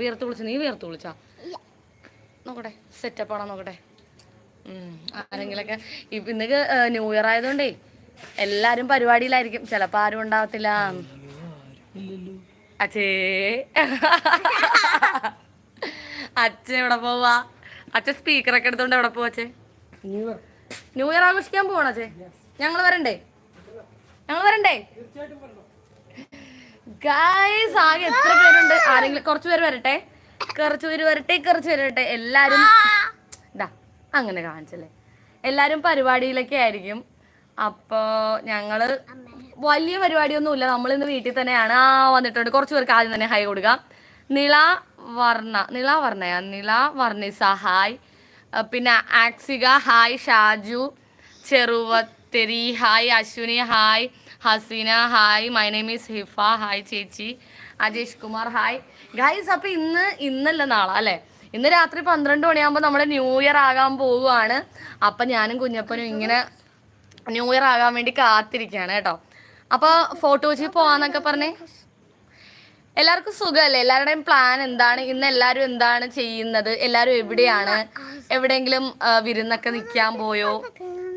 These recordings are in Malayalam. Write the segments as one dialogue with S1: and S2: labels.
S1: വിയർത്ത് വിളിച്ചു നീ വിയർത്ത് വിളിച്ചാ? നോക്കട്ടെ സെറ്റപ്പ് ആണോ നോക്കട്ടെ. ആരെങ്കിലൊക്കെ ഇപ്പൊ ഇന്ന് ന്യൂ ഇയർ ആയതുകൊണ്ടേ എല്ലാരും പരിപാടിയിലായിരിക്കും. ചിലപ്പോ ആരും ഉണ്ടാവത്തില്ല. അച്ഛേ അച്ഛ എവിടെ പോവാ? അച്ഛൻ സ്പീക്കറൊക്കെ എടുത്തോണ്ട് എവിടെ പോവാ അച്ഛേ ന്യൂ ഇയർ ആഘോഷിക്കാൻ പോവാണോ അച്ഛേ ഞങ്ങൾ വരണ്ടേ? ഞങ്ങൾ വരണ്ടേ? ഗായ്സ് ആകെ എത്ര പേരുണ്ട്? ആരെങ്കിലും കുറച്ച് പേര് വരട്ടെ. കുറച്ച് പേര് വരട്ടെ കുറച്ച് പേര് വരട്ടെ. എല്ലാരും ഇതാ അങ്ങനെ കാണിച്ചല്ലേ. എല്ലാരും പരിപാടിയിലൊക്കെ ആയിരിക്കും. അപ്പോ ഞങ്ങൾ വലിയ പരിപാടിയൊന്നുമില്ല. നമ്മൾ ഇന്ന് വീട്ടിൽ തന്നെയാണ്. ആ വന്നിട്ടുണ്ട്. കുറച്ച് പേർക്ക് ആദ്യം തന്നെ ഹൈ കൊടുക്കാം. നിള വർണ. നിള വർണയാ? നിള വർണിസ ഹായ് പിന്നെ ആക്സിക hi Shaju Cheruvatheri hi Ashwini hi Haseena hi my name is Hifa. Hi ചേച്ചി. അജേഷ് കുമാർ ഹായ് ഗൈസ് അപ്പൊ ഇന്ന് ഇന്നല്ല നാളെ അല്ലെ? ഇന്ന് രാത്രി പന്ത്രണ്ട് മണിയാകുമ്പോൾ നമ്മുടെ ന്യൂ ഇയർ ആകാൻ പോവുകയാണ്. അപ്പൊ ഞാനും കുഞ്ഞപ്പനും ഇങ്ങനെ ന്യൂ ഇയർ ആകാൻ വേണ്ടി കാത്തിരിക്കുകയാണ് കേട്ടോ. അപ്പോൾ ഫോട്ടോ വെച്ച് പോവാന്നൊക്കെ പറഞ്ഞേ? എല്ലാവർക്കും സുഖമല്ലേ? എല്ലാവരുടെയും പ്ലാൻ എന്താണ്? ഇന്ന് എല്ലാവരും എന്താണ് ചെയ്യുന്നത്? എല്ലാവരും എവിടെയാണ്? എവിടെയെങ്കിലും വിരുന്നൊക്കെ നിൽക്കാൻ പോയോ?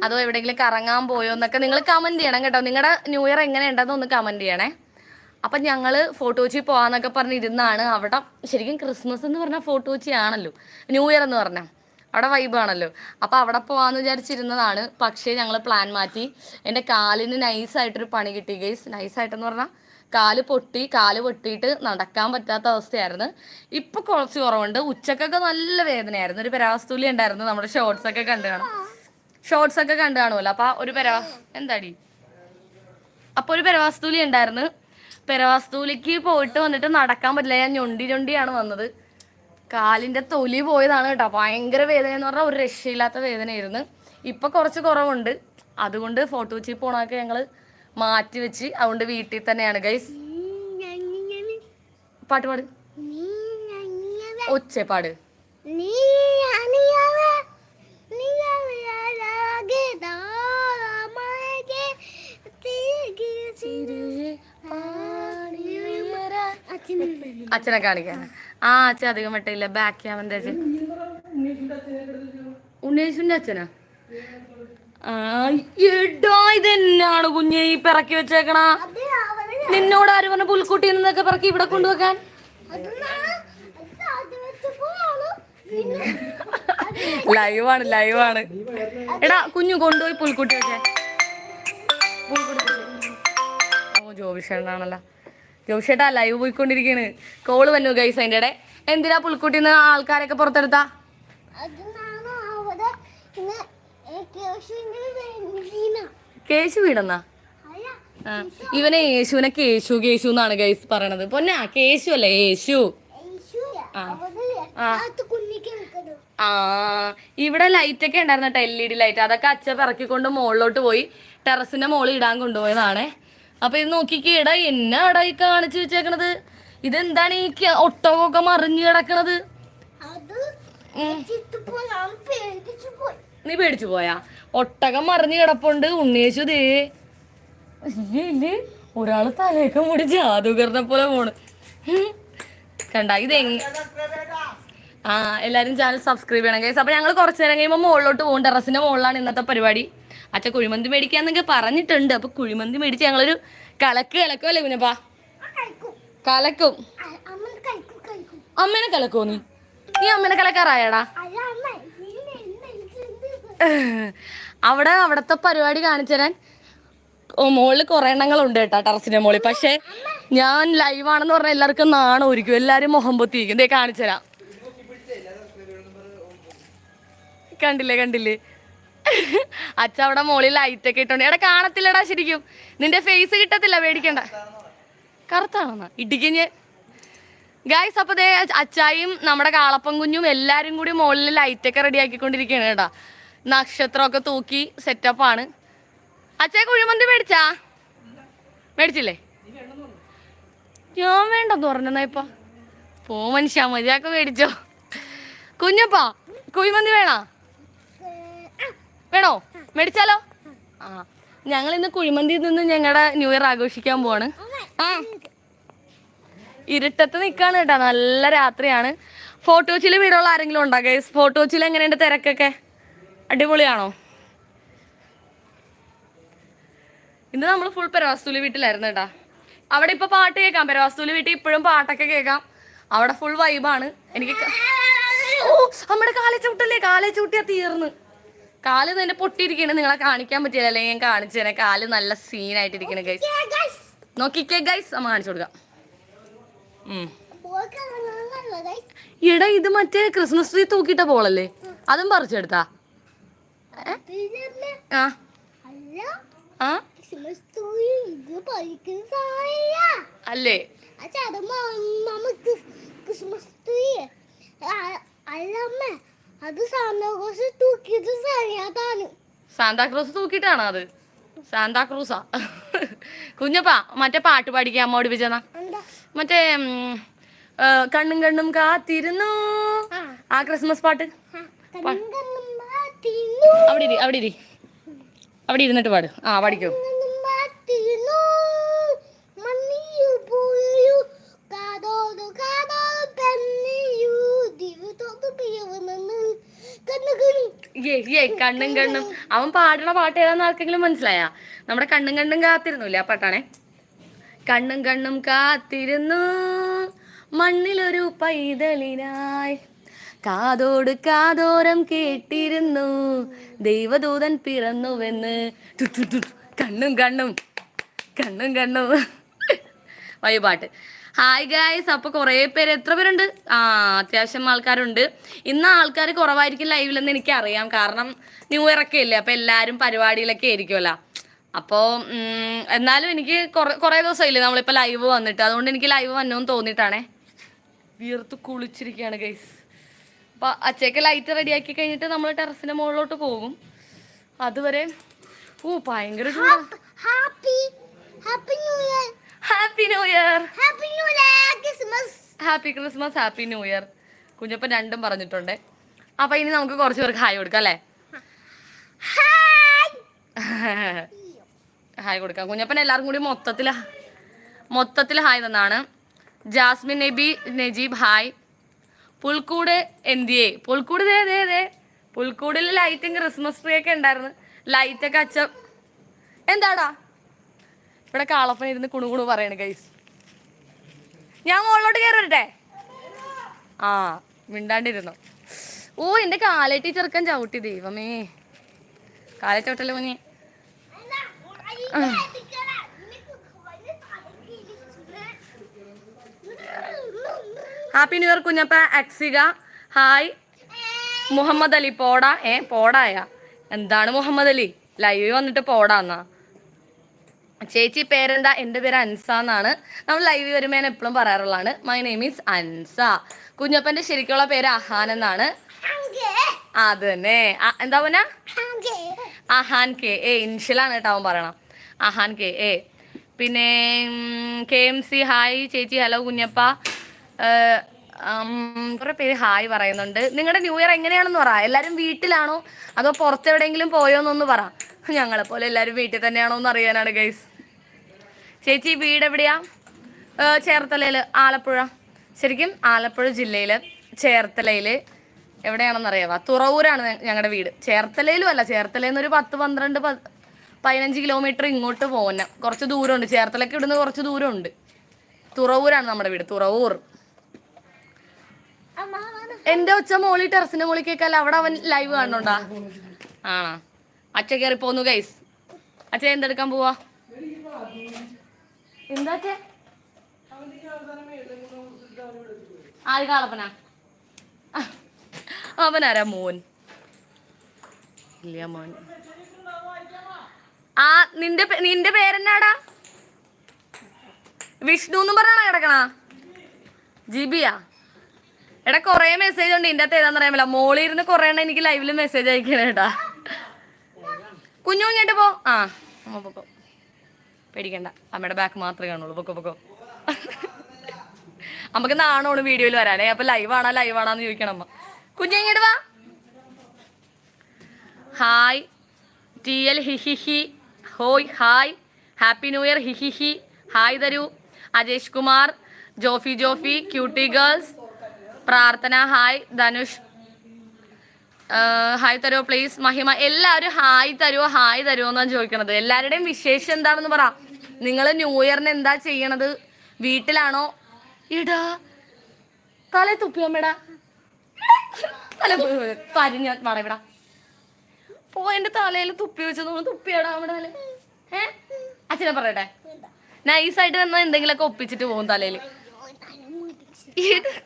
S1: അതോ എവിടെയെങ്കിലും കറങ്ങാൻ പോയോ എന്നൊക്കെ നിങ്ങൾ കമന്റ് ചെയ്യണം കേട്ടോ. നിങ്ങളുടെ ന്യൂ ഇയർ എങ്ങനെ ഉണ്ടെന്ന് ഒന്ന് കമന്റ് ചെയ്യണേ. അപ്പം ഞങ്ങൾ ഫോട്ടോച്ചി പോവാന്നൊക്കെ പറഞ്ഞിരുന്നാണ് അവിടെ ശരിക്കും ക്രിസ്മസ് എന്ന് പറഞ്ഞാൽ ഫോട്ടോച്ചി ആണല്ലോ ന്യൂ ഇയർ എന്ന് പറഞ്ഞാൽ അവിടെ വൈബാണല്ലോ അപ്പോൾ അവിടെ പോവാന്ന് വിചാരിച്ചിരുന്നതാണ്. പക്ഷേ ഞങ്ങൾ പ്ലാൻ മാറ്റി. എന്റെ കാലിന് നൈസായിട്ടൊരു പണി കിട്ടി ഗൈസ് നൈസായിട്ടെന്ന് പറഞ്ഞാൽ കാൽ പൊട്ടി കാൽ പൊട്ടിയിട്ട് നടക്കാൻ പറ്റാത്ത അവസ്ഥയായിരുന്നു. ഇപ്പൊ കുറച്ച് കുറവുണ്ട്. ഉച്ചക്കൊക്കെ നല്ല വേദനയായിരുന്നു. ഒരു പരാവസ്തൂലി ഉണ്ടായിരുന്നു. നമ്മുടെ ഷോർട്സ് ഒക്കെ കണ്ടു കാണും ഷോർട്സ് ഒക്കെ കണ്ടു കാണുമല്ലോ അപ്പൊ ഒരു പെരാ എന്താടി? അപ്പൊ ഒരു പെരവാസ്തൂലി ഉണ്ടായിരുന്നു. പെരവാസ്തൂലിക്ക് പോയിട്ട് വന്നിട്ട് നടക്കാൻ പറ്റില്ല. ഞാൻ ഞൊണ്ടി ഞൊണ്ടിയാണ് വന്നത്. കാലിന്റെ തൊലി പോയതാണ് കേട്ടോ. ഭയങ്കര വേദന എന്ന് പറഞ്ഞാൽ ഒരു രക്ഷയില്ലാത്ത വേദനയായിരുന്നു. ഇപ്പൊ കുറച്ച് കുറവുണ്ട്. അതുകൊണ്ട് ഫോട്ടോ വെച്ചി പോണൊക്കെ ഞങ്ങൾ മാറ്റി വെച്ച് അതുകൊണ്ട് വീട്ടിൽ തന്നെയാണ് ഗൈസ് പാട്ട് പാട്. ഒച്ചപ്പാട് പാട്. അച്ഛനെ കാണിക്കാൻ. ആ അച്ഛൻ അധികം വെട്ടയില്ല. ബാക്ക് ക്യാമറ അച്ഛൻ? ഉണ്ണേശുന്റെ അച്ഛനാ? ാണ് കുഞ്ഞെ ഈ പിറക്കി വെച്ചേക്കണ? നിന്നോട് ആര് പറഞ്ഞ പുൽക്കുട്ടി എന്നൊക്കെ പിറക്കി ഇവിടെ കൊണ്ടുവെക്കാൻ? ലൈവാണ് ലൈവാണ് എടാ കുഞ്ഞു കൊണ്ടുപോയി പുൽക്കുട്ടി വെച്ചേ. പുൽക്കുട്ടി. ഓ ജോബിഷേട്ടനാണല്ലോ. ജോബിഷേട്ടാ ലൈവ് പോയിക്കൊണ്ടിരിക്കണ് കോൾ വന്നു ഗൈസ് അതിന്റെ ഇടെ. എന്തിനാ പുൽക്കുട്ടിന്ന് ആൾക്കാരൊക്കെ പുറത്തെടുത്താ? കേശു വീടെന്നാ? ഇവനെ യേശുവിനെ കേശു കേശു എന്നാണ് ഗൈസ് പറയണത്. പൊന്നാ കേശു അല്ലേ യേശു? ആ. ഇവിടെ ലൈറ്റ് ഒക്കെ ഉണ്ടായിരുന്നു കേട്ടോ എൽ ഇ ഡി ലൈറ്റ് അതൊക്കെ അച്ഛ പിറക്കിക്കൊണ്ട് മുകളിലോട്ട് പോയി ടെറസിന്റെ മുകളിൽ ഇടാൻ കൊണ്ടുപോയതാണേ. അപ്പൊ ഇത് നോക്കി കേടാ എന്നാടാ ഈ കാണിച്ചു വെച്ചേക്കണത്? ഇതെന്താണ് ഈ ഒട്ടകൊക്കെ ഒട്ടകമൊക്കെ മറിഞ്ഞു കിടക്കണത്? നീ പേടിച്ചു പോയാ? ഒട്ടകം മറിഞ്ഞു കിടപ്പുണ്ട് ഉണ്ണേശു ദേ. ഇല്ലേ, ഒരാൾ തലയൊക്കെ മുടി ജാദൂകറിനെ പോലെ പോണ്. കണ്ട ഇത് ആ എല്ലാരും ചാനൽ സബ്സ്ക്രൈബ് ചെയ്യണം കേസ് അപ്പൊ ഞങ്ങൾ കുറച്ചു നേരം കഴിയുമ്പോൾ മുകളിലോട്ട് പോകും. ടെറസിന്റെ മുകളിലാണ് ഇന്നത്തെ പരിപാടി. അച്ഛ കുഴിമന്തി മേടിക്കാന്നൊക്കെ പറഞ്ഞിട്ടുണ്ട്. അപ്പൊ കുഴിമന്തി മേടിച്ച് ഞങ്ങളൊരു കലക്ക് കലക്കും. അല്ലേ കുഞ്ഞപ്പാ കലക്കും അമ്മേനെ കലക്കോ നീ? നീ അമ്മേനെ കലക്കാറായടാ? അവിടെ അവിടത്തെ പരിപാടി കാണിച്ചു തരാൻ. മുകളിൽ കുറെ എണ്ണങ്ങളുണ്ട് കേട്ടോ ടെറസിന്റെ മുകളിൽ പക്ഷെ ഞാൻ ലൈവ് ആണെന്ന് പറഞ്ഞാൽ എല്ലാവർക്കും നാണം ഒരുക്കും എല്ലാവരും മുഖം പൊത്തിയിരിക്കും. കാണിച്ചു തരാം. കണ്ടില്ലേ കണ്ടില്ലേ? അച്ഛ അവിടെ മുകളിൽ ലൈറ്റ് ഒക്കെ ഇട്ടുണ്ട്. എടാ കാണത്തില്ലടാ ശരിക്കും. നിന്റെ ഫേസ് കിട്ടത്തില്ല പേടിക്കണ്ട. കറുത്താണെന്നാ. ഇടിക്കഞ്ഞ് ഗായ്സ് അപ്പൊ ദേ അച്ചായും നമ്മുടെ കാളപ്പൻ കുഞ്ഞും എല്ലാരും കൂടി മുകളിൽ ലൈറ്റ് ഒക്കെ റെഡി ആക്കിക്കൊണ്ടിരിക്കുകയാണ് കേട്ടാ. നക്ഷത്രമൊക്കെ തൂക്കി സെറ്റപ്പ് ആണ്. അച്ഛാ കുഴിമന്തി മേടിച്ചാ? മേടിച്ചില്ലേ? ഞാൻ വേണ്ടെന്ന് പറഞ്ഞെന്നാ ഇപ്പൊ. പോ മനുഷ്യ മതിയാക്ക മേടിച്ചോ. കുഞ്ഞപ്പാ കുഴിമന്തി വേണോ? വേണോ? മേടിച്ചാലോ? ആ. ഞങ്ങൾ ഇന്ന് കുഴിമന്തിയിൽ നിന്ന് ഞങ്ങളുടെ ന്യൂ ഇയർ ആഘോഷിക്കാൻ പോവാണ്. ആ. ഇരുട്ടത്ത് നിൽക്കാണ് കേട്ടോ. നല്ല രാത്രിയാണ്. ഫോട്ടോച്ചിൽ വീടുള്ള ആരെങ്കിലും ഉണ്ടോ ഗൈസ് ഫോട്ടോച്ചിൽ എങ്ങനെയുണ്ട് തിരക്കൊക്കെ? അടിപൊളിയാണോ? ഇന്ന് നമ്മൾ ഫുൾ പെരവാസ്തൂലി വീട്ടിലായിരുന്നു കേട്ടാ. അവിടെ ഇപ്പൊ പാട്ട് കേൾക്കാം. പെരവാസ്തൂലി വീട്ടിൽ ഇപ്പോഴും പാട്ടൊക്കെ കേൾക്കാം. അവിടെ ഫുൾ വൈബാണ് എനിക്ക് ഓ നമ്മുടെ കാലേ ചൂട്ടല്ലേ കാലേ ചൂട്ടിയാ തീർന്ന്. കാൽ തന്നെ പൊട്ടിയിരിക്കണ നിങ്ങളെ കാണിക്കാൻ പറ്റില്ല അല്ലെങ്കിൽ ഞാൻ കാണിച്ചു തരാം. കാൽ നല്ല സീനായിട്ടിരിക്കണ ഗൈസ് നോക്കിക്കേ ഗൈസ് നമ്മൾ കാണിച്ചു കൊടുക്കാം. എടാ ഇത് മറ്റേ ക്രിസ്മസ് ട്രീ തൂക്കിയിട്ട പോളല്ലേ അതും പറിച്ചെടുത്താ ആ. ആ? അല്ലേ?
S2: അത് സാന്താക്രോസ് തൂക്കിയത് സറിയാതാണ്
S1: സാന്താക്രൂസ് തൂക്കിയിട്ടാണോ അത്? സാന്താക്രൂസാ കുഞ്ഞപ്പാ മറ്റേ പാട്ട് പാടിക്കാൻ അമ്മ ഓടിപ്പിച്ചെന്നാ. മറ്റേ കണ്ണും കണ്ണും കാത്തിരുന്നു.
S2: ആ.
S1: ക്രിസ്മസ് പാട്ട്? അവിടെ ഇരി അവിടെ ഇരി. അവിടെ ഇരുന്നിട്ട് പാട്. ആ പാടിക്കോ.
S2: പെണ്ണിയു പിയവനെന്ന് കണ്ണുകളും
S1: കണ്ണും കണ്ണും അവൻ പാടണ പാട്ട് ഏതാന്ന് ആർക്കെങ്കിലും മനസ്സിലായാ? നമ്മുടെ കണ്ണും കണ്ണും കാത്തിരുന്നില്ല ആ പാട്ടാണേ? കണ്ണും കണ്ണും കാത്തിരുന്നു. മണ്ണിലൊരു പൈതലിനായി കാതോട് കാതോരം കേട്ടിരുന്നു. ദൈവദൂതൻ പിറന്നുവെന്ന്. കണ്ണും കണ്ണും കണ്ണും കണ്ണും വൈപാട്ട് ഹായ് ഗായ്സ് അപ്പൊ കുറെ പേര് എത്ര പേരുണ്ട്? ആ അത്യാവശ്യം ആൾക്കാരുണ്ട്. ഇന്ന് ആൾക്കാർ കുറവായിരിക്കും ലൈവിലെന്ന് എനിക്കറിയാം. കാരണം ന്യൂ ഇയർ ഒക്കെ ഇല്ലേ അപ്പൊ എല്ലാരും പരിപാടിയിലൊക്കെ ആയിരിക്കുമല്ലോ അപ്പോൾ എന്നാലും എനിക്ക് കുറേ കുറേ ദിവസമില്ലേ നമ്മളിപ്പോൾ ലൈവ് വന്നിട്ട്. അതുകൊണ്ട് എനിക്ക് ലൈവ് വന്നോന്ന് തോന്നിട്ടാണേ വീർത്ത് കുളിച്ചിരിക്കുകയാണ് ഗൈസ് അപ്പൊ അച്ചയ്ക്ക് ലൈറ്റ് റെഡിയാക്കി കഴിഞ്ഞിട്ട് നമ്മൾ ടെറസിന്റെ മുകളിലോട്ട് പോകും. അതുവരെ ഓ ഭയങ്കര ചൂടാ.
S2: Happy happy new year
S1: happy new year
S2: happy new year Christmas
S1: happy Christmas happy new year Kunjappan രണ്ടും പറഞ്ഞിട്ടുണ്ട്. അപ്പൊ ഇനി നമുക്ക് കുറച്ച് പേർക്ക് ഹായ് കൊടുക്കാം അല്ലേ?
S2: ഹായ്
S1: കൊടുക്കാം. കുഞ്ഞപ്പൻ എല്ലാവർക്കും കൂടി മൊത്തത്തിൽ മൊത്തത്തിൽ ഹായ് തന്നാണ്. ജാസ്മിൻ നബി നജീബ് ഹായ്. പുൽക്കൂട് എന്തിയേ? പുൽക്കൂട് ദേ ദേ ദേ. പുൽക്കൂടിൽ ലൈറ്റും ക്രിസ്മസ് ട്രീ ഒക്കെ ഉണ്ടായിരുന്നു. ലൈറ്റൊക്കെ അച്ഛൻ എന്താടാ? ഇവിടെ കാളപ്പൻ ഇരുന്ന് കുണുകുണു പറയണ് ഗൈസ് ഞാൻ മുകളിലോട്ട് കയറട്ടെ ആ മിണ്ടാണ്ടിരുന്നു. ഓ എന്റെ കാലേറ്റി ചെറുക്കൻ ചവിട്ടി ദൈവമേ. കാലേ ചവിട്ടല്ലേ കുഞ്ഞേ ഹാപ്പി ന്യൂ ഇയർ കുഞ്ഞപ്പ. അക്സിക. ഹായ് മുഹമ്മദ് അലി പോടാ. ഏ പോടായ എന്താണ് മുഹമ്മദ് അലി? ലൈവ് വന്നിട്ട് പോടാന്നാ ചേച്ചി പേരെന്താ? എന്റെ പേര് അൻസ എന്നാണ്. നമ്മൾ ലൈവ് വരുമ്പോൾ എപ്പോഴും പറയാറുള്ളതാണ്. My name is Ansa. കുഞ്ഞപ്പന്റെ ശരിക്കുള്ള പേര് അഹാൻ എന്നാണ്. അത് തന്നെ. എന്താ പറഞ്ഞ അഹാൻ കെ എ. ഇൻഷിലാണ് കേട്ടോ അവൻ പറയണം അഹാൻ കെ എ. പിന്നെ കെ എം സി ഹായ് ചേച്ചി ഹലോ കുഞ്ഞപ്പ. കുറേ പേര് ഹായ് പറയുന്നുണ്ട്. നിങ്ങളുടെ ന്യൂ ഇയർ എങ്ങനെയാണെന്ന് പറ. എല്ലാവരും വീട്ടിലാണോ? അതോ പുറത്തെവിടെയെങ്കിലും പോയോ എന്നൊന്ന് പറ. ഞങ്ങളെപ്പോലെ എല്ലാവരും വീട്ടിൽ തന്നെയാണോ എന്ന് അറിയാനാണ് ഗൈസ് ചേച്ചി വീട് എവിടെയാ? ചേർത്തലയിൽ ആലപ്പുഴ. ശരിക്കും ആലപ്പുഴ ജില്ലയിൽ ചേർത്തലയിൽ എവിടെയാണെന്ന് അറിയാവാ തുറവൂരാണ് ഞങ്ങളുടെ വീട്. ചേർത്തലയിലും അല്ല ചേർത്തലയിൽ നിന്ന് ഒരു പത്ത് പന്ത്രണ്ട് പതിനഞ്ച് കിലോമീറ്റർ ഇങ്ങോട്ട് പോകുന്ന കുറച്ച് ദൂരമുണ്ട്. ചേർത്തലയ്ക്ക് ഇവിടുന്ന് കുറച്ച് ദൂരമുണ്ട്. തുറവൂരാണ് നമ്മുടെ വീട് തുറവൂർ. എന്റെ ഒച്ച മോളി ടെറസിന്റെ മോളി കേൾക്കാല്ല? അവിടെ അവൻ ലൈവ് കാണുന്നുണ്ടാ? ആണോ? അച്ഛ കയറി പോന്നു ഗൈസ് അച്ഛ എന്തെടുക്കാൻ പോവാ? എന്താ ആര് കാളപ്പനാ അവനാരാ മോൻ? ഇല്ല മോൻ. ആ നിന്റെ നിന്റെ പേരെന്നാടാ? വിഷ്ണു എന്നും പറഞ്ഞാണ് കിടക്കണ? ജിബിയാ? എടാ കൊറേ മെസ്സേജ് ഉണ്ട്. ഇന്റെ അകത്ത് ഏതാന്ന് മോളി മോളിൽ ഇരുന്ന് കൊറേ എണ്ണം എനിക്ക് ലൈവിൽ മെസ്സേജ് അയക്കണേട്ടാ. കുഞ്ഞു കുഞ്ഞിട്ട് പോ. ആ പോ. പേടിക്കണ്ട. അമ്മയുടെ ബാക്ക് മാത്രമേ കാണുള്ളൂ. പൊക്കോ പൊക്കോ. നമുക്ക് നാണോണ് വീഡിയോയിൽ വരാനേ? അപ്പൊ ലൈവ് ആണോ ലൈവ് ആണോന്ന് ചോദിക്കണം അമ്മ. കുഞ്ഞിങ്ങോട്ട് വാ. ഹായ് ടി എൽ ഹിഹിഹി ഹോയ് ഹായ് ഹാപ്പി ന്യൂ ഇയർ ഹിഹിഹി ഹായ് തരൂ Ajesh Kumar Jofi Jofi cutie girls Prarthana hi Dhanush hi തരുമോ പ്ലീസ് മഹിമ എല്ലാവരും ഹായ് തരുമോ ഹായ് തരുമോ എന്നാണ് ചോദിക്കണത്. എല്ലാവരുടെയും വിശേഷം എന്താണെന്ന് പറ. നിങ്ങൾ ന്യൂ ഇയറിന് എന്താ ചെയ്യണത്? വീട്ടിലാണോ? ഇടാ തല തുപ്പിയമ്മടാ തല പരിഞ്ഞ മറവിടാ പോ എന്റെ തലയിൽ തുപ്പി വെച്ചു നമ്മൾ തുപ്പിയടാ നമ്മുടെ തല ഏ? അച്ഛനെ പറയട്ടെ. നൈസായിട്ട് വന്നാൽ എന്തെങ്കിലുമൊക്കെ ഒപ്പിച്ചിട്ട് പോകും തലയിൽ.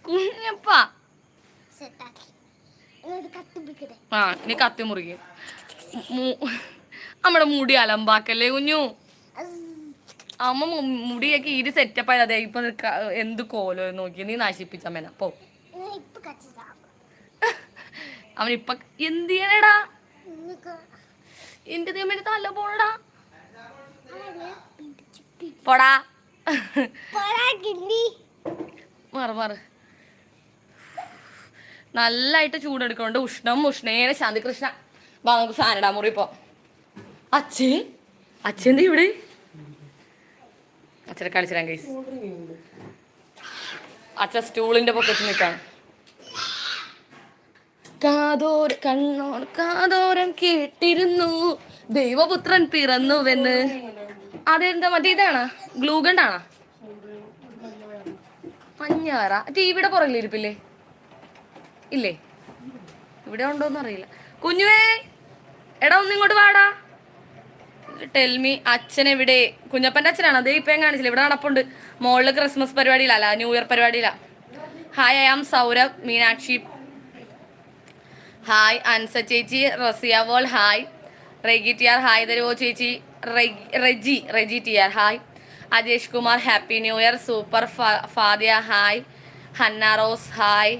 S1: കുഞ്ഞപ്പാ. ആ ഇനി കത്തി മുറിക്കും. നമ്മുടെ മുടി അലമ്പാക്കല്ലേ കുഞ്ഞു? അമ്മ മുടിയൊക്കെ ഇരി സെറ്റപ്പ് ആയത്. അതെ ഇപ്പൊ എന്ത് കോലോ നോക്കി. നീ നശിപ്പിച്ച മേന പോ. അവൻ ഇപ്പൊ എന്ത് ചെയ്യണേടാ? എന്റെ ദൈവം തല്ല പോണടാ.
S2: പിടി-
S1: മാറ് മാറ്. നല്ലായിട്ട് ചൂടെടുക്കുന്നുണ്ട് ഉഷ്ണം ഉഷ്ണേന ശാന്തികൃഷ്ണ വാ നമുക്ക് സാനടാ മുറി പോ. അച്ഛേ എന്താ ഇവിടെ? അച്ഛനെ കളിച്ചിടാൻ കൈസ് അച്ഛ സ്റ്റൂളിന്റെ പൊക്കത്ത് നിൽക്കാണ് കാതോര കണ്ണോൺ കാതോരം കേട്ടിരുന്നു. ദൈവപുത്രൻ പിറന്നുവെന്ന്. അതെന്താ മറ്റേ ഇതാണ്? ഗ്ലൂഗണ്ടാണോ? മഞ്ഞാറ. ടി വിയുടെ ഇരിപ്പില്ലേ ഇല്ലേ? ഇവിടെ ഉണ്ടോന്ന് അറിയില്ല. കുഞ്ഞുവേ എടാ ഒന്ന് ഇങ്ങോട്ട് വാടാ. ടെൽമി അച്ഛൻ എവിടെ? കുഞ്ഞപ്പന്റെ അച്ഛനാണ്? അതേ ഇപ്പം കാണിച്ചില്ല ഇവിടെ നടപ്പുണ്ട്. മോളിൽ ക്രിസ്മസ് പരിപാടിയിലല്ല new year പരിപാടിയിലാ. Hi I am Saurabh Meenakshi hi Ansa ചേച്ചി Rasiya wall hi Regi T R hi തരുവോ ചേച്ചി. Reji Reji T R hi Ajesh Kumar happy new year super Fadiya hi Hanna Rose hi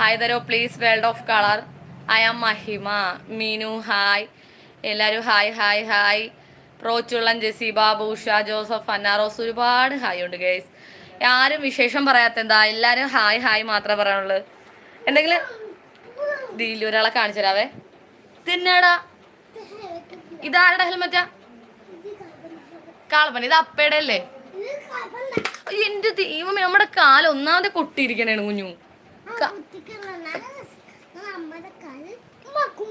S1: hi തരോ please world of colour I am Mahima Meenu hi എല്ലാവരും ഹായ് ഹായ് ഹായ് പ്രോച്ചുള്ളൻ ജെസി ബാബു ഉഷ ജോസഫ് അന്നാറോസ് ഒരുപാട് ഹായ് ഉണ്ട് ഗേസ് ആരും വിശേഷം പറയാത്ത എന്താ എല്ലാവരും ഹായ് ഹായ് മാത്രമേ പറയാനുള്ളൂ. എന്തെങ്കിലും? ദീലി ഒരാളെ കാണിച്ചു തരാവേ. തിന്നാടാ. ഇതാരുടെ ഹെൽമറ്റാ കാളപ്പൻ ഇത് അപ്പയുടെ അല്ലേ എന്റെ ദൈവമേ നമ്മുടെ കാലം ഒന്നാമത് പൊട്ടിയിരിക്കണേണ് കുഞ്ഞു.
S2: അമ്മയുടെ കാൽ ഉമ്മാക്കും.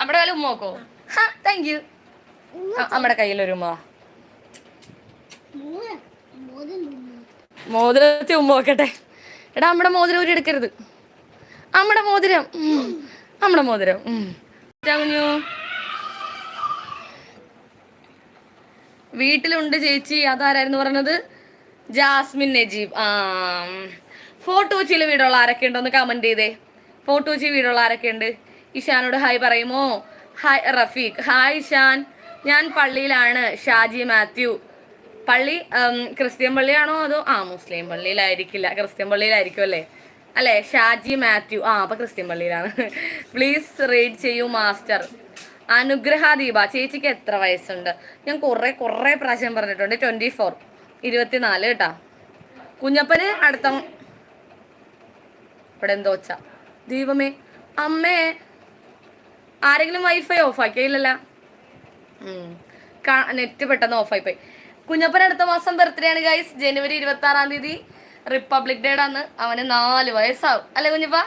S1: നമ്മുടെ കാലം ഉമ്മോക്കോ താങ്ക് യു നമ്മുടെ കയ്യിലൊരു ഉമ്മ. മോതിരത്തെ ഉമ്മ നോക്കട്ടെ എടാ നമ്മുടെ മോതിരം ഒരു എടുക്കരുത്. നമ്മുടെ മോതിരം. നമ്മുടെ മോതിരം. കുഞ്ഞു. വീട്ടിലുണ്ട് ചേച്ചി. അതാരായിരുന്നു പറഞ്ഞത്? ജാസ്മിൻ നജീബ്. ആ ഫോട്ടോ കൊച്ചിയിൽ വീടുള്ള ആരൊക്കെ ഉണ്ടോന്ന് കമന്റ് ചെയ്തേ. ഫോട്ടോ ചെയ്യൽ വീടുള്ള ആരൊക്കെ ഉണ്ട്? ഇഷാനോട് ഹായ് പറയുമോ? ഹായ് റഫീഖ്. ഹായ് ഇഷാൻ. ഞാൻ പള്ളിയിലാണ്. ഷാജി മാത്യു. പള്ളി ക്രിസ്ത്യൻ പള്ളിയാണോ അതോ ആ മുസ്ലിം പള്ളിയിലായിരിക്കില്ല. ക്രിസ്ത്യൻ പള്ളിയിലായിരിക്കും അല്ലേ? അല്ലേ? ഷാജി മാത്യു. ആ അപ്പൊ ക്രിസ്ത്യൻ പള്ളിയിലാണ്. പ്ലീസ് റീഡ് ചെയ്യൂ മാസ്റ്റർ അനുഗ്രഹ ദീപ. ചേച്ചിക്ക് എത്ര വയസ്സുണ്ട്? ഞാൻ കുറേ കുറേ പ്രാവശ്യം പറഞ്ഞിട്ടുണ്ട്. ട്വന്റി ഫോർ ഇരുപത്തിനാല് കേട്ടാ. കുഞ്ഞപ്പന് അടുത്ത ഇവിടെ എന്തോ ഒച്ച ദൈവമേ അമ്മേ ആരെങ്കിലും വൈഫൈ ഓഫ് ആക്കിയില്ലല്ല നെറ്റ് പെട്ടെന്ന് ഓഫായി പോയി കുഞ്ഞപ്പൻ അടുത്ത മാസം ബർത്ത്ഡേ ആണ് ഗൈസ് ജനുവരി ഇരുപത്തി ആറാം തീയതി റിപ്പബ്ലിക് ഡേ അന്ന് അവന് നാല് വയസ്സാവും. അല്ലേ കുഞ്ഞപ്പ?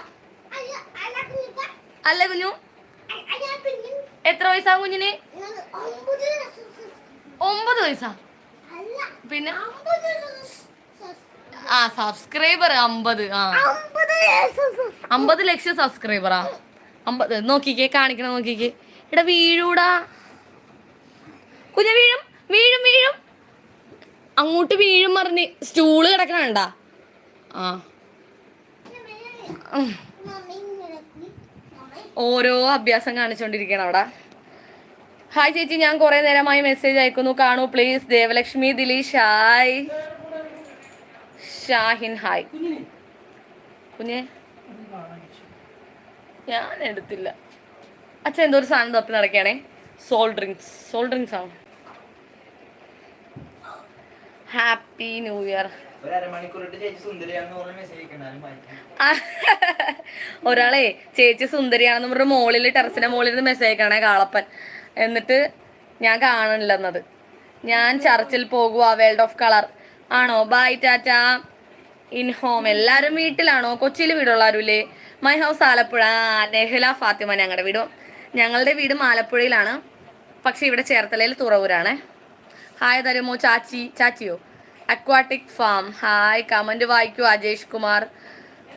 S2: അല്ല,
S1: കുഞ്ഞു? എത്ര വയസ്സാവും കുഞ്ഞിന്?
S2: ഒമ്പത്
S1: വയസ്സാ? പിന്നെ? ആ സബ്സ്ക്രൈബർ അമ്പത് ആ.
S2: അമ്പത്
S1: ലക്ഷം സബ്സ്ക്രൈബറാ അമ്പത് നോക്കിക്കേ കാണിക്കണം നോക്കിക്കേ. എടാ വീഴൂടാ. കുഞ്ഞ വീഴും വീഴും വീഴും. അങ്ങോട്ട് വീഴും പറഞ്ഞ് സ്റ്റൂൾ കിടക്കണണ്ടാ? ആ. ഓരോ അഭ്യാസം കാണിച്ചുകൊണ്ടിരിക്കണം അവിടെ. ഹായ് ചേച്ചി ഞാൻ കുറെ നേരമായി മെസ്സേജ് അയക്കുന്നു. കാണൂ please Devalakshmi Dileesh hi Shahin hi. കുഞ്ഞെ ഞാൻ എടുത്തില്ല. അച്ഛൻ എന്തോ ഒരു സാധനം തപ്പി നടക്കുകയാണേ. സോൾ ഡ്രിങ്ക്സ് സോൾ ഡ്രിങ്ക്സ് ആണ്? ഹാപ്പി ന്യൂ ഇയർ ഒരാളെ ചേച്ചി സുന്ദരിയാണെന്ന് പറഞ്ഞ മോളിൽ ടെറസിന്റെ മോളിൽ നിന്ന് മെസ്സേജ് അയക്കണേ കാളപ്പൻ. എന്നിട്ട് ഞാൻ കാണണില്ലെന്നത് ഞാൻ ചർച്ചിൽ പോകുക വേൾഡ് ഓഫ് കളർ. ആണോ? Bye tata. In home. എല്ലാരും വീട്ടിലാണോ? കൊച്ചിയിൽ വീടുള്ളാരുല്ലേ മൈ ഹൗസ് ആലപ്പുഴ. നെഹ്ല ഫാത്തിമ ഞങ്ങളുടെ വീടും. ഞങ്ങളുടെ വീടും ആലപ്പുഴയിലാണ് പക്ഷെ ഇവിടെ ചേർത്തലയിൽ തുറവൂരാണ്. ഹായ് തരുമോ ചാച്ചി? ചാച്ചിയോ? അക്വാട്ടിക് ഫാം ഹായ് കമന്റ് വായിക്കൂ അജേഷ് കുമാർ.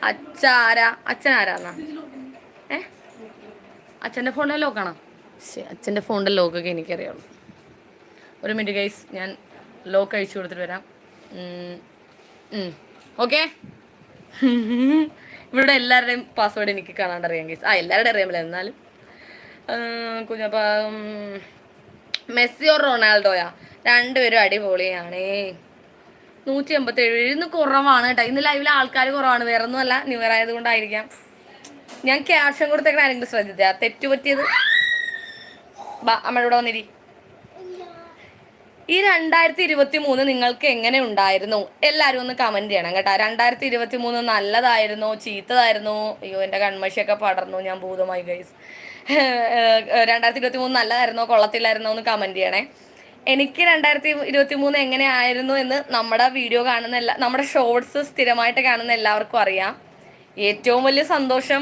S1: അച്ഛൻ ആരാന്ന? ഏ? അച്ഛന്റെ ഫോണിലെ ലോക്കാണോ? അച്ഛന്റെ ഫോണിന്റെ ലോക്കൊക്കെ എനിക്കറിയുള്ളൂ. ഒരു മിനിറ്റ് ഗൈസ് ഞാൻ ലോക്ക് അഴിച്ചു കൊടുത്തിട്ട് വരാം. ഓക്കെ ഇവിടെ എല്ലാവരുടെയും പാസ്വേഡ് എനിക്ക് കാണാണ്ടറിയാം ഗൈസ് ആ എല്ലാവരുടെ അറിയാമല്ലോ എന്നാലും. കുഞ്ഞപ്പ മെസ്സിയോ റൊണാൾഡോയാ? രണ്ടുപേരും അടിപൊളിയാണേ. നൂറ്റി എൺപത്തി ഏഴ് ഇന്ന് കുറവാണ് കേട്ടോ ഇന്ന് ലൈവിലെ ആൾക്കാർ കുറവാണ്. വേറെ ഒന്നുമല്ല ന്യൂ ഇയർ ആയതുകൊണ്ടായിരിക്കാം. ഞാൻ ക്യാഷൻ കൊടുത്തേക്കണ ആരെങ്കിലും ശ്രദ്ധിച്ചാ? തെറ്റുപറ്റിയത്. ബാ അമ്മയുടെ കൂടെ വന്നിരി. ഈ രണ്ടായിരത്തി ഇരുപത്തി മൂന്ന് നിങ്ങൾക്ക് എങ്ങനെ ഉണ്ടായിരുന്നു? എല്ലാവരും ഒന്ന് കമന്റ് ചെയ്യണം കേട്ടോ. രണ്ടായിരത്തി ഇരുപത്തി മൂന്ന് നല്ലതായിരുന്നോ ചീത്തതായിരുന്നു. അയ്യോ എന്റെ കൺമഷിയൊക്കെ പടർന്നു ഞാൻ ഭൂതമായി ഗൈസ് രണ്ടായിരത്തി ഇരുപത്തി മൂന്ന് നല്ലതായിരുന്നോ കൊള്ളത്തില്ലായിരുന്നോ എന്ന് കമന്റ് ചെയ്യണേ. എനിക്ക് രണ്ടായിരത്തി ഇരുപത്തി മൂന്ന് എങ്ങനെയായിരുന്നു എന്ന് നമ്മുടെ വീഡിയോ കാണുന്ന എല്ലാ നമ്മുടെ ഷോർട്സ് സ്ഥിരമായിട്ട് കാണുന്ന എല്ലാവർക്കും അറിയാം. ഏറ്റവും വലിയ സന്തോഷം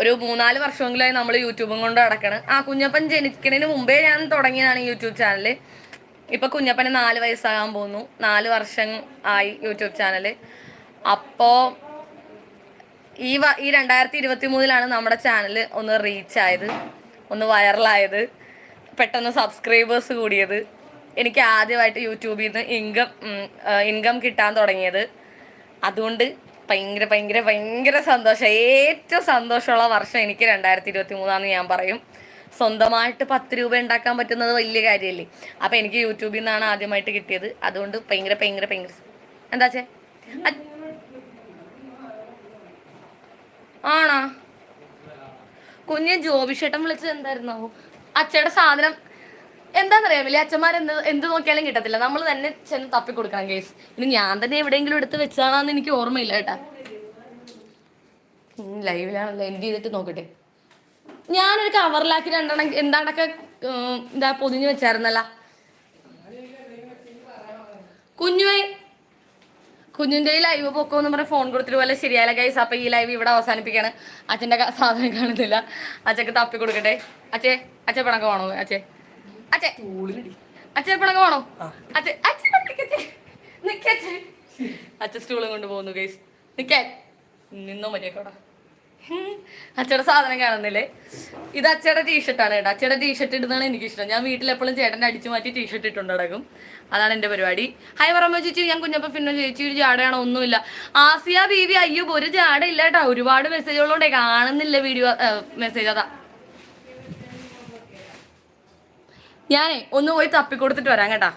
S1: ഒരു മൂന്നാൽ വർഷമെങ്കിലായി നമ്മൾ യൂട്യൂബും കൊണ്ട് നടക്കണം. ആ കുഞ്ഞപ്പൻ ജനിക്കുന്നതിന് മുമ്പേ ഞാൻ തുടങ്ങിയതാണ് യൂട്യൂബ് ചാനൽ ഇപ്പൊ കുഞ്ഞപ്പന് നാല് വയസ്സാകാൻ പോകുന്നു. നാല് വർഷം ആയി യൂട്യൂബ് ചാനൽ അപ്പോ ഈ വ ഈ രണ്ടായിരത്തി ഇരുപത്തി മൂന്നിലാണ് നമ്മുടെ ചാനൽ ഒന്ന് റീച്ച് ആയത് ഒന്ന് വൈറലായത് പെട്ടെന്ന് സബ്സ്ക്രൈബേഴ്സ് കൂടിയത്. എനിക്ക് ആദ്യമായിട്ട് യൂട്യൂബിൽ നിന്ന് ഇൻകം ഇൻകം കിട്ടാൻ തുടങ്ങിയത്. അതുകൊണ്ട് ഭയങ്കര ഭയങ്കര ഭയങ്കര സന്തോഷം. ഏറ്റവും സന്തോഷമുള്ള വർഷം എനിക്ക് രണ്ടായിരത്തി ഇരുപത്തി മൂന്നാന്ന് ഞാൻ പറയും. സ്വന്തമായിട്ട് പത്ത് രൂപ ഉണ്ടാക്കാൻ പറ്റുന്നത് വലിയ കാര്യമല്ലേ. അപ്പം എനിക്ക് യൂട്യൂബിൽ നിന്നാണ് ആദ്യമായിട്ട് കിട്ടിയത്. അതുകൊണ്ട് ഭയങ്കര ഭയങ്കര ഭയങ്കര എന്താ ചേ? ആണോ? കുഞ്ഞ് ജോബിഷേട്ടൻ വിളിച്ചത് എന്തായിരുന്നു? അച്ഛയുടെ സാധനം എന്താണെന്നറിയാം വലിയ അച്ഛന്മാർ എന്ത് എന്ത് നോക്കിയാലും കിട്ടത്തില്ല. നമ്മൾ തന്നെ ചെന്ന് തപ്പി കൊടുക്കണം കേസ്. ഇനി ഞാൻ തന്നെ എവിടെയെങ്കിലും എടുത്ത് വെച്ചതാണെന്ന് എനിക്ക് ഓർമ്മയില്ല കേട്ടാ. ലൈവിലാണല്ലോ. എൻഡ് ചെയ്തിട്ട് നോക്കട്ടെ. ഞാനൊരു കവറിലാക്കി രണ്ടെണ്ണം എന്താണൊക്കെ എന്താ പൊതിഞ്ഞ് വെച്ചായിരുന്നല്ല. കുഞ്ഞുവേ കുഞ്ഞിന്റെ ലൈവ് പൊക്കോ എന്ന് പറഞ്ഞ ഫോൺ കൊടുത്തിട്ട് പോലെ ശരിയായ ഗൈസ് അപ്പൊ ഈ ലൈവ് ഇവിടെ അവസാനിപ്പിക്കാണ്. അച്ഛന്റെ സാധനം കാണുന്നില്ല. അച്ഛക്ക് തപ്പി കൊടുക്കട്ടെ അച്ഛേ അച്ഛ പണക്കെ വേണോ അച്ഛേ. അച്ഛേ. അച്ഛൻ പിണക്ക വേണോ അച്ഛൻ നിക്കച്ചേ സ്റ്റൂളും കൊണ്ട് പോകുന്നു ഗൈസ് നിക്കാൻ നിന്നോ മര്യാദക്കോടാ. അച്ഛയുടെ സാധനം കാണുന്നില്ലേ? ഇത് അച്ഛയുടെ ടീഷർട്ടാണ് കേട്ടോ. അച്ഛയുടെ ടീഷർട്ട് ഇടുന്നതാണ് എനിക്ക് ഇഷ്ടം ഞാൻ വീട്ടിൽ എപ്പോഴും ചേട്ടന്റെ അടിച്ചു മാറ്റി ടീഷർട്ട് ഇട്ടുകൊണ്ട് നടക്കും. അതാണ് എന്റെ പരിപാടി. ഹായ് പറമ്പോ ചേച്ചി. ഞാൻ കുഞ്ഞപ്പം പിന്നെ ചേച്ചി ഒരു ജാടയാണോ? ഒന്നുമില്ല. ആസിയ ബീവി അയ്യോ ഒരു ജാട ഇല്ല കേട്ടോ. ഒരുപാട് മെസ്സേജുകളുണ്ടേ കാണുന്നില്ല വീഡിയോ മെസ്സേജ് അതാ. ഞാനേ ഒന്ന് പോയി തപ്പി കൊടുത്തിട്ട് വരാം കേട്ടാ.